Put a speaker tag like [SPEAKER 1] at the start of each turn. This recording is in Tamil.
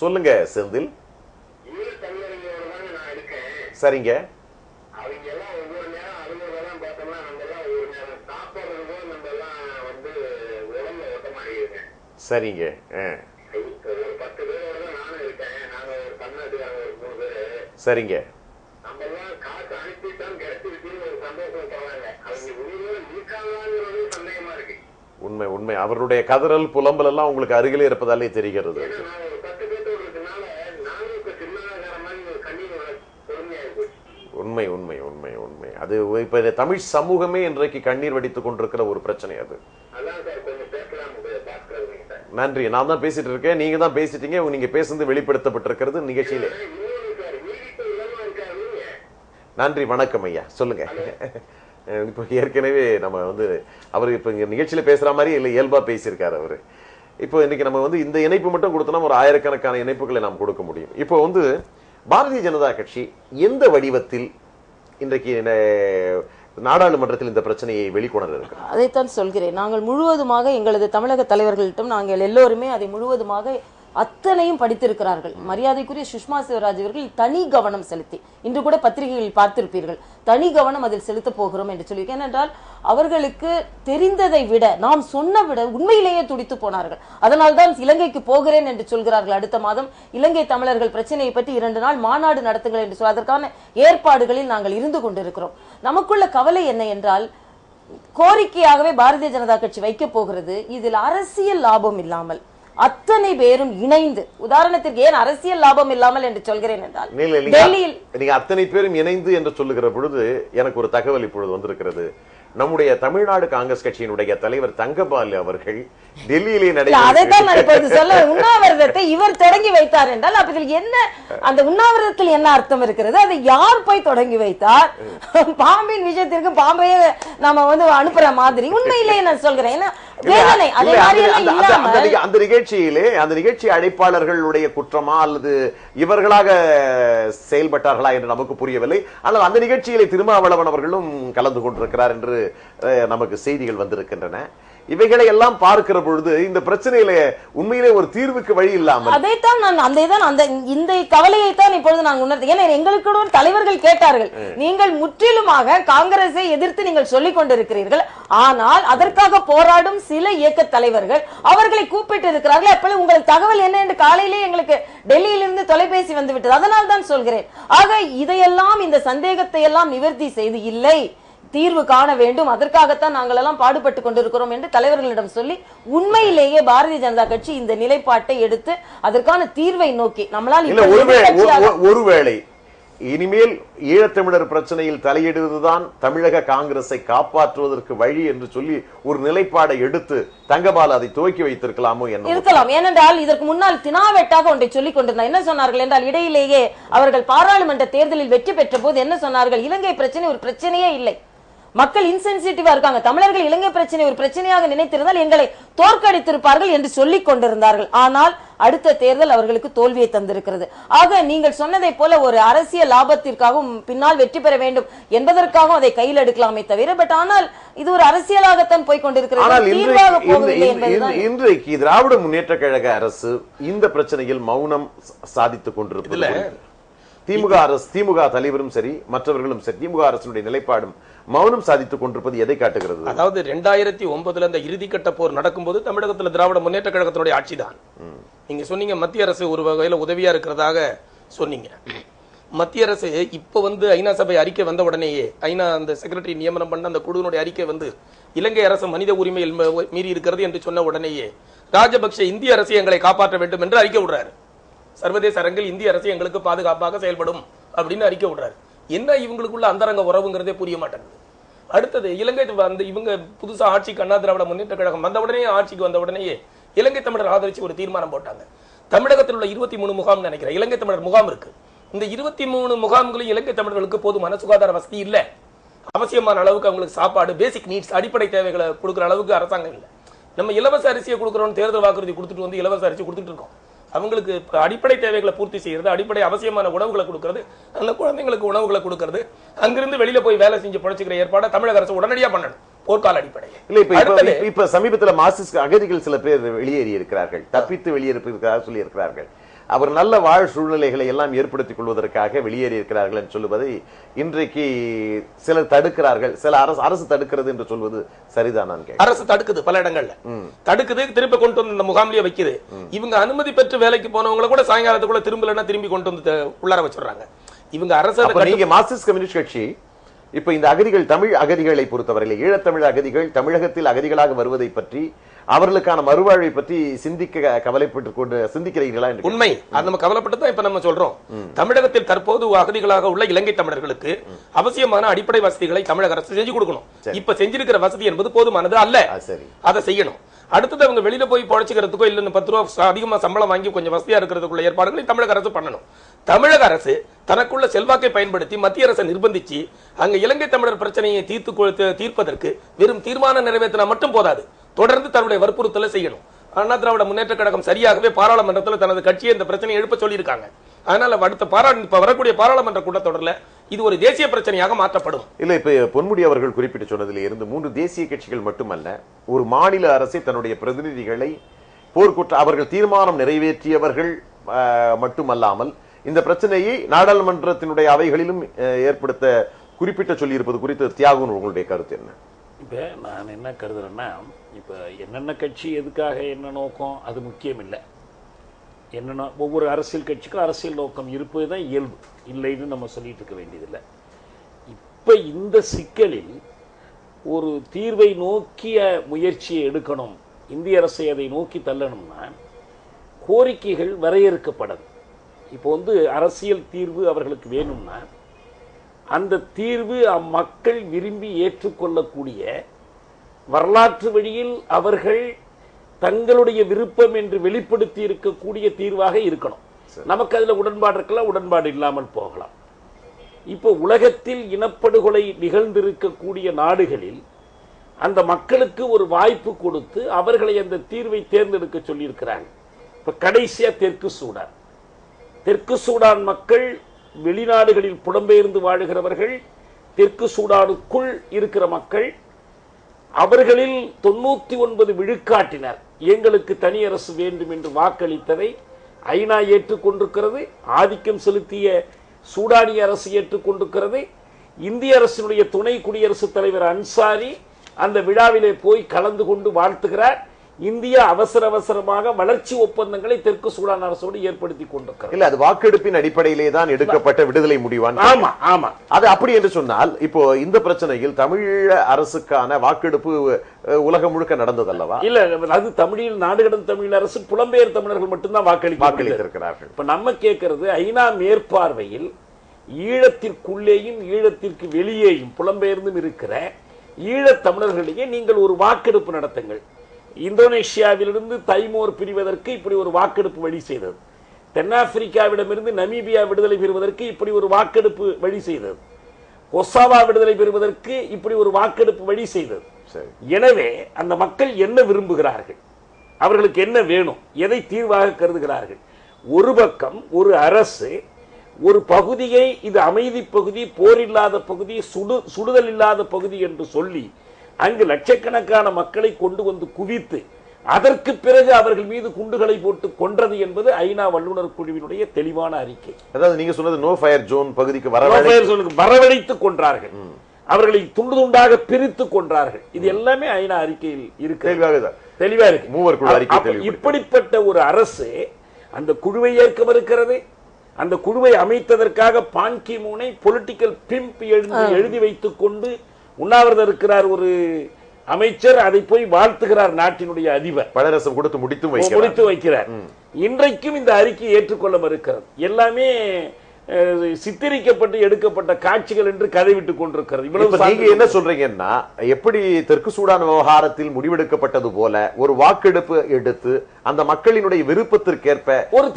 [SPEAKER 1] சொல்லுங்க செந்தில். சரிங்க.
[SPEAKER 2] அவங்க எல்லாம்
[SPEAKER 1] உண்மை உண்மை. அவருடைய கதறல் புலம்பல் எல்லாம் உங்களுக்கு அருகிலே இருப்பதாலே தெரிகிறது. உண்மை உண்மை உண்மை உண்மை. அது இப்ப இந்த தமிழ் சமூகமே இன்றைக்கு கண்ணீர் வடித்துக் கொண்டிருக்கிற ஒரு பிரச்சனை அது. நன்றி. நான் தான் பேசிட்டு இருக்கேன். நீங்க தான் பேசிட்டீங்க. நீங்க பேசுனது வெளிப்படுத்தப்பட்டிருக்கிறது நிகழ்ச்சியிலே. நன்றி. வணக்கம் ஐயா. சொல்லுங்க. இப்போ ஏற்கனவே நம்ம வந்து அவர் இப்போ இங்கே நிகழ்ச்சியில் பேசுகிற மாதிரி இல்லை இயல்பாக பேசியிருக்காரு அவர். இப்போ இன்றைக்கி நம்ம வந்து இந்த இணைப்பு மட்டும் கொடுத்தோம்னா ஒரு ஆயிரக்கணக்கான இணைப்புகளை நாம் கொடுக்க முடியும். இப்போ வந்து பாரதிய ஜனதா கட்சி எந்த வடிவத்தில் இன்றைக்கு இந்த நாடாளுமன்றத்தில் இந்த பிரச்சனையை வெளிக்கொணர இருக்கு?
[SPEAKER 3] அதைத்தான் சொல்கிறேன். நாங்கள் முழுவதுமாக எங்களது தமிழக தலைவர்களிடம் நாங்கள் எல்லோருமே அதை முழுவதுமாக அத்தனையும் படித்திருக்கிறார்கள். மரியாதைக்குரிய சுஷ்மா சிவராஜ் அவர்கள் தனி கவனம் செலுத்தி இன்று கூட பத்திரிகைகளில் பார்த்திருப்பீர்கள் தனி கவனம் அதில் செலுத்த போகிறோம் என்று சொல்லி ஏனென்றால் அவர்களுக்கு தெரிந்ததை விட நாம் சொன்ன விட உண்மையிலேயே துடித்து போனார்கள். அதனால் தான் இலங்கைக்கு போகிறேன் என்று சொல்கிறார்கள் அடுத்த மாதம். இலங்கை தமிழர்கள் பிரச்சனையை பற்றி இரண்டு நாள் மாநாடு நடத்துங்கள் என்று சொல்ல அதற்கான ஏற்பாடுகளில் நாங்கள் இருந்து கொண்டிருக்கிறோம். நமக்குள்ள கவலை என்ன என்றால் கோரிக்கையாகவே பாரதிய ஜனதா கட்சி வைக்க போகிறது. இதில் அரசியல் லாபம் இல்லாமல் அத்தனை பேரும் இணைந்து உதாரணத்திற்கு ஏன் அரசியல் லாபம் இல்லாமல் என்று சொல்கிறேன் என்றால் டெல்லியில்
[SPEAKER 1] நீங்க அத்தனை பேரும் இணைந்து என்று சொல்லுகிற பொழுது எனக்கு ஒரு தகவல் இப்பொழுது வந்திருக்கிறது. நம்முடைய தமிழ்நாடு காங்கிரஸ் கட்சியினுடைய தலைவர் தங்கபாலு அவர்கள் டெல்லியிலே
[SPEAKER 3] உண்ணாவிரதத்தை இவர் தொடங்கி வைத்தார் என்றால் அப்ப இதில் என்ன அந்த உண்ணாவிரதத்தில் என்ன அர்த்தம் இருக்கிறது? அதை யார் போய் தொடங்கி வைத்தார்? பாம்பின் விஷயத்திற்கு பாம்பையே நாம வந்து அனுப்புற மாதிரி உண்மையிலேயே நான் சொல்கிறேன். ஏன்னா
[SPEAKER 1] அந்த- நிகழ்ச்சியிலே அந்த நிகழ்ச்சி அழைப்பாளர்களுடைய குற்றமா அல்லது இவர்களாக செயல்பட்டார்களா என்று நமக்கு புரியவில்லை. ஆனால் அந்த நிகழ்ச்சியிலே திருமாவளவன் அவர்களும் கலந்து கொண்டிருக்கிறார் என்று நமக்கு செய்திகள் வந்திருக்கின்றன. இவைகளை எல்லாம் பார்க்கிற பொழுது இந்த பிரச்சனையில உண்மையிலே ஒரு தீர்வுக்கு வழி இல்லாமல்
[SPEAKER 3] அதைத்தான் நான் அந்த இதான் அந்த இந்த கவலையை தான் இப்பொழுது நான் உணர்ந்தேன். ஏன்னா எங்களுக்கு தலைவர்கள் கேட்டார்கள். நீங்கள் முற்றிலுமாக காங்கிரஸை எதிர்த்து நீங்கள் சொல்லிக் கொண்டிருக்கிறீர்கள். ஆனால் அதற்காக போராடும் சில இயக்க தலைவர்கள் அவர்களை கூப்பிட்டு இருக்கிறார்கள். அப்ப உங்களுக்கு தகவல் என்ன என்று காலையிலே எங்களுக்கு டெல்லியிலிருந்து தொலைபேசி வந்து விட்டது. அதனால் தான் சொல்கிறேன். ஆக இதையெல்லாம் இந்த சந்தேகத்தை எல்லாம் நிவர்த்தி செய்து இல்லை. தீர்வு காண வேண்டும். அதற்காகத்தான் நாங்கள் எல்லாம் பாடுபட்டு கொண்டிருக்கிறோம் என்று தலைவர்களிடம் சொல்லி உண்மையிலேயே பாரதிய ஜனதா கட்சி இந்த நிலைப்பாட்டை எடுத்து அதற்கான தீர்வை நோக்கி நம்மளால்
[SPEAKER 1] ஒருவேளை இனிமேல் ஈழத்தமிழர் பிரச்சனையில் தலையிடுவதுதான் தமிழக காங்கிரஸை காப்பாற்றுவதற்கு வழி என்று சொல்லி ஒரு நிலைப்பாடை எடுத்து தங்கபால் அதை துவக்கி வைத்திருக்கலாமோ என்ன
[SPEAKER 3] இருக்கலாம். ஏனென்றால் இதற்கு முன்னால் தினாவெட்டாக ஒன்றை சொல்லிக் கொண்டிருந்தார். என்ன சொன்னார்கள் என்றால் இடையிலேயே அவர்கள் பாராளுமன்ற தேர்தலில் வெற்றி பெற்ற போது என்ன சொன்னார்கள்? இலங்கை பிரச்சனை ஒரு பிரச்சனையே இல்லை. மக்கள் இன்சென்சிட்டிவா இருக்காங்க. தமிழர்கள் இலங்கை பிரச்சனை ஒரு பிரச்சனையாக நினைத்திருந்தால் எங்களை தோற்கடித்திருப்பார்கள் என்று சொல்லிக் கொண்டிருந்தார்கள். ஆனால் அடுத்த தேர்தல் அவர்களுக்கு தோல்வியை தந்திருக்கிறது. ஆக நீங்கள் சொன்னதை போல ஒரு அரசியல் லாபத்திற்காகவும் பின்னால் வெற்றி பெற வேண்டும் என்பதற்காகவும் அதை கையில் எடுக்கலாமே தவிர பட் ஆனால் இது ஒரு அரசியலாகத்தான் போய் கொண்டிருக்கிறது.
[SPEAKER 1] இன்றைக்கு திராவிட முன்னேற்ற கழக அரசு இந்த பிரச்சனையில் மௌனம் சாதித்துக் கொண்டிருப்பது
[SPEAKER 4] இதுல-
[SPEAKER 1] குறித்து. திமுக அரசு திமுக தலைவரும் சரி மற்றவர்களும் சரி திமுக அரசினுடைய நிலைப்பாடும் மௌனம் சாதித்துக் கொண்டிருப்பது எதை காட்டுகிறது?
[SPEAKER 4] அதாவது ரெண்டாயிரத்தி ஒன்பதுல அந்த இறுதிக்கட்ட போர் நடக்கும்போது தமிழகத்துல திராவிட முன்னேற்ற கழகத்தினுடைய ஆட்சி தான் நீங்க சொன்னீங்க மத்திய அரசு ஒரு வகையில உதவியா இருக்கிறதாக சொன்னீங்க. மத்திய அரசு இப்ப வந்து ஐநா சபை அறிக்கை வந்த உடனேயே ஐநா அந்த செக்ரட்டரி நியமனம் பண்ண அந்த குழுவினுடைய அறிக்கை வந்து இலங்கை அரசு மனித உரிமையில் மீறி இருக்கிறது என்று சொன்ன உடனேயே ராஜபக்ஷ இந்திய அரசு எங்களை காப்பாற்ற வேண்டும் என்று அறிக்கை விடுறாரு. சர்வதேச அரங்கில் இந்திய அரசு எங்களுக்கு பாதுகாப்பாக செயல்படும் அப்படின்னு அறிக்கை விடுறாரு. என்ன இவங்களுக்குள்ள அந்தரங்க உறவுங்கிறதே புரிய மாட்டேங்குது. அடுத்தது இலங்கை வந்து இவங்க புதுசாக ஆட்சிக்கு அண்ணா திராவிட முன்னேற்ற கழகம் வந்த உடனே ஆட்சிக்கு வந்த உடனேயே இலங்கை தமிழர் ஆதரிச்சு ஒரு தீர்மானம் போட்டாங்க. தமிழகத்தில் உள்ள இருபத்தி மூணு முகாம் நினைக்கிறேன். இலங்கை தமிழர் முகாம் இருக்கு. இந்த இருபத்தி மூணு முகாம்களும் இலங்கை தமிழர்களுக்கு போதுமான சுகாதார வசதி இல்லை. அவசியமான அளவுக்கு அவங்களுக்கு சாப்பாடு பேசிக் நீட்ஸ் அடிப்படை தேவைகளை கொடுக்குற அளவுக்கு அரசாங்கம் இல்லை. நம்ம இலவச அரிசியை கொடுக்குறோம் தேர்தல் வாக்குறுதி கொடுத்துட்டு வந்து இலவச அரிசி கொடுத்துட்டு இருக்கோம். அவங்களுக்கு அடிப்படை தேவைகளை பூர்த்தி செய்யறது அடிப்படை அவசியமான உணவுகளை கொடுக்கறது அந்த குழந்தைங்களுக்கு உணவுகளை கொடுக்கறது அங்கிருந்து வெளியில போய் வேலை செஞ்சு பிழைச்சிக்கிற ஏற்பாடை தமிழக அரசு உடனடியா பண்ணணும். போர்க்கால அடிப்படையில்.
[SPEAKER 1] இல்ல இப்ப இப்ப சமீபத்துல மார்க்சிஸ்ட் அகதிகள் சில பேர் வெளியேறி இருக்கிறார்கள் தப்பித்து வெளியேறிருக்கிறார் சொல்லி இருக்கிறார்கள் அவர் நல்ல வாழ் சூழ்நிலைகளை எல்லாம் ஏற்படுத்திக் கொள்வதற்காக வெளியேறி இருக்கிறார்கள் என்று சொல்லுவதை இன்றைக்கு சிலர் தடுக்கிறார்கள். சில அரசு அரசு தடுக்கிறது என்று சொல்வது சரிதான் நான்
[SPEAKER 4] அரசு தடுக்குது பல இடங்கள்ல. தடுக்குது திருப்பி கொண்டு வந்து இந்த முகாம்லயே வைக்குது. இவங்க அனுமதி பெற்று வேலைக்கு போனவங்கள கூட சாயங்காலத்துக்குள்ள திரும்பலன்னா திரும்பி கொண்டு வந்து உள்ளார வச்சிடுறாங்க. இவங்க அரசு
[SPEAKER 1] நீங்க மார்க்சிஸ்ட் கம்யூனிஸ்ட் கட்சி இப்ப இந்த அகதிகள் தமிழ் அகதிகளை பொறுத்தவரையில் ஈழத்தமிழ் அகதிகள் தமிழகத்தில் அகதிகளாக வருவதை பற்றி அவர்களுக்கான மறுவாழ்வை பற்றி சிந்திக்க கவலைப்பட்டு கொண்டு சிந்திக்கிறீர்களா என்று
[SPEAKER 4] உண்மை. அது நம்ம கவலைப்பட்டு இப்ப நம்ம சொல்றோம். தமிழகத்தில் தற்போது அகதிகளாக உள்ள இலங்கை தமிழர்களுக்கு அவசியமான அடிப்படை வசதிகளை தமிழக அரசு செஞ்சு கொடுக்கணும். இப்ப செஞ்சிருக்கிற வசதி என்பது போதுமானது அல்ல. அதை செய்யணும். அடுத்தது அவங்க வெளியில போய் பொழைச்சிக்கிறதுக்கோ இல்ல பத்து ரூபா அதிகமாக அதிகமா சம்பளம் வாங்கி கொஞ்சம் வசதியா இருக்கிறதுக்குள்ள ஏற்பாடுகளை தமிழக அரசு பண்ணணும். தமிழக அரசு தனக்குள்ள செல்வாக்கை பயன்படுத்தி மத்திய அரசை நிர்பந்திச்சு அங்க இலங்கை தமிழர் பிரச்சனையை தீர்த்து கொடுத்து தீர்ப்பதற்கு வெறும் தீர்மானம் நிறைவேற்றினா மட்டும் போதாது. தொடர்ந்து தன்னுடைய வற்புறுத்தலை செய்யணும். அண்ணா திராவிட முன்னேற்ற கழகம் சரியாகவே பாராளுமன்றத்தில் தனது கட்சியை இந்த பிரச்சனையை எழுப்ப சொல்லியிருக்காங்க. அதனால அடுத்த பாரா இப்ப வரக்கூடிய பாராளுமன்ற கூட்டத்தொடர்ல இது ஒரு தேசிய பிரச்சனையாக மாற்றப்படும்.
[SPEAKER 1] இல்ல இப்ப பொன்முடி அவர்கள் குறிப்பிட்டு சொன்னதில் இருந்து மூன்று தேசிய கட்சிகள் மட்டுமல்ல ஒரு மாநில அரசை தன்னுடைய பிரதிநிதிகளை போர்க்குற்ற அவர்கள் தீர்மானம் நிறைவேற்றியவர்கள் மட்டுமல்லாமல் இந்த பிரச்சனையை நாடாளுமன்றத்தினுடைய அவைகளிலும் ஏற்படுத்த குறிப்பிட்ட சொல்லியிருப்பது குறித்து தியாகம் உங்களுடைய கருத்து என்ன?
[SPEAKER 5] இப்போ நான் என்ன கருதுறேன்னா இப்போ என்னென்ன கட்சி எதுக்காக என்ன நோக்கம் அது முக்கியம் இல்லை என்னென்னா ஒவ்வொரு அரசியல் கட்சிக்கும் அரசியல் நோக்கம் இருப்பது தான் இயல்பு. இல்லைன்னு நம்ம சொல்லிட்டு இருக்க வேண்டியதில்லை. இப்போ இந்த சிக்கலில் ஒரு தீர்வை நோக்கிய முயற்சியை எடுக்கணும் இந்திய அரசை அதை நோக்கி தள்ளணும்னா கோரிக்கைகள் வரையறுக்கப்படணும். இப்போ வந்து அரசியல் தீர்வு அவர்களுக்கு வேணும்னா அந்த தீர்வு அம்மக்கள் விரும்பி ஏற்றுக்கொள்ளக்கூடிய வரலாற்று வழியில் அவர்கள் தங்களுடைய விருப்பம் என்று வெளிப்படுத்தி இருக்கக்கூடிய தீர்வாக இருக்கணும். நமக்கு அதுல உடன்பாடு இருக்கலாம் உடன்பாடு இல்லாமல் போகலாம். இப்போ உலகத்தில் இனப்படுகொலை நிகழ்ந்திருக்கக்கூடிய நாடுகளில் அந்த மக்களுக்கு ஒரு வாய்ப்பு கொடுத்து அவர்களை அந்த தீர்வை தேர்ந்தெடுக்க சொல்லியிருக்கிறாங்க. இப்ப கடைசியா தெற்கு சூடான். தெற்கு சூடான் மக்கள் வெளிநாடுகளில் புலம்பெயர்ந்து வாழுகிறவர்கள் தெற்கு சூடானுக்குள் இருக்கிற மக்கள் அவர்களில் தொண்ணூத்தி ஒன்பது விழுக்காட்டினர். எங்களுக்கு தனி அரசு வேண்டும் என்று வாக்களித்ததை ஐநா ஏற்றுக்கொண்டிருக்கிறது ஆதிக்கம் செலுத்திய சூடானிய அரசு ஏற்றுக்கொண்டிருக்கிறது இந்திய அரசினுடைய துணை குடியரசுத் தலைவர் அன்சாரி அந்த விழாவிலே போய் கலந்து கொண்டு வாழ்த்துகிறார். இந்தியா அவசர அவசரமாக வளர்ச்சி ஒப்பந்தங்களை தெற்கு சூடான் அரசோடு ஏற்படுத்தி கொண்டிருக்கிறது.
[SPEAKER 1] இல்ல அது வாக்கெடுப்பின் அடிப்படையிலே தான் எடுக்கப்பட்ட விடுதலை முடிவான்
[SPEAKER 5] ஆமா ஆமா.
[SPEAKER 1] அது அப்படி என்று சொன்னால் இப்போ இந்த பிரச்சனையில் தமிழ் அரசுக்கான வாக்கெடுப்பு உலகம் முழுக்க நடந்ததல்லவா?
[SPEAKER 5] இல்ல அது தமிழில் நாடு கடந்த தமிழ் அரசு புலம்பெயர் தமிழர்கள் மட்டும்தான் முடிந்தது.
[SPEAKER 1] வாக்களித்திருக்கிறார்கள்.
[SPEAKER 5] இப்ப நம்ம கேட்கறது ஐநா மேற்பார்வையில் ஈழத்திற்குள்ளேயும் ஈழத்திற்கு வெளியேயும் புலம்பெயர்ந்தும் இருக்கிற ஈழத் தமிழர்களிடையே நீங்கள் ஒரு வாக்கெடுப்பு நடத்துங்கள். இந்தோனேஷியாவிலிருந்து தைமோர் பிரிவதற்கு இப்படி ஒரு வாக்கெடுப்பு வழி செய்தது. தென்னாப்பிரிக்காவிடமிருந்து நமீபியா விடுதலை பெறுவதற்கு இப்படி ஒரு வாக்கெடுப்பு வழி செய்தது. கொசாவா விடுதலை பெறுவதற்கு இப்படி ஒரு வாக்கெடுப்பு வழி செய்தது. எனவே அந்த மக்கள் என்ன விரும்புகிறார்கள்? அவர்களுக்கு என்ன வேணும்? எதை தீர்வாக கருதுகிறார்கள்? ஒரு பக்கம் ஒரு அரசு ஒரு பகுதியை இது அமைதி பகுதி போர் இல்லாத பகுதி சுடு சுடுதல் இல்லாத பகுதி என்று சொல்லி அங்கு லட்சக்கணக்கான மக்களை கொண்டு வந்து குவித்து அதற்கு பிறகு அவர்கள் மீது குண்டுகளை போட்டு கொன்றது என்பது ஐநா வல்லுநர் குழுவினுடைய தெளிவான அறிக்கை.
[SPEAKER 1] அதாவது நீங்க சொன்னது நோ ஃபயர் ஜோன் பகுதிக்கு வர
[SPEAKER 5] ரோபேர் சொல்லுங்க, வரவழைத்துக் கொன்றார்கள். அவர்களை துண்டு துண்டாக பிரித்து கொன்றார்கள். இது எல்லாமே ஐநா அறிக்கையில் இருக்கு. தெளிவா இருக்கு.
[SPEAKER 1] மூவர் குழு அறிக்கை.
[SPEAKER 5] இப்படிப்பட்ட ஒரு அரசு அந்த குழுவை ஏற்க மறுக்கிறது அந்த குழுவை அமைத்ததற்காக பான்கி மூனை பொலிட்டிக்கல் பிம்ப் எழுதி எழுதி வைத்துக் கொண்டு உண்ணாவிரதம் இருக்கிறார் ஒரு அமைச்சர் அதை போய் வாழ்த்துகிறார் நாட்டினுடைய அதிபர்.
[SPEAKER 1] பழரசம் கொடுத்து வைக்கிறார்.
[SPEAKER 5] முடித்து வைக்கிறார். இன்றைக்கும் இந்த அறிக்கை ஏற்றுக்கொள்ள மறுக்கிறது எல்லாமே சித்தரிக்கப்பட்டு எடுக்கப்பட்ட காட்சிகள் என்று கதை விட்டுக் கொண்டிருக்கிறது. இவ்வளவு
[SPEAKER 1] நீங்க என்ன சொல்றீங்கன்னா எப்படி தெற்கு சூடான் விவகாரத்தில் முடிவெடுக்கப்பட்டது போல ஒரு வாக்கெடுப்பு எடுத்து அந்த மக்களினுடைய விருப்பத்திற்கேற்ப
[SPEAKER 5] ஒரு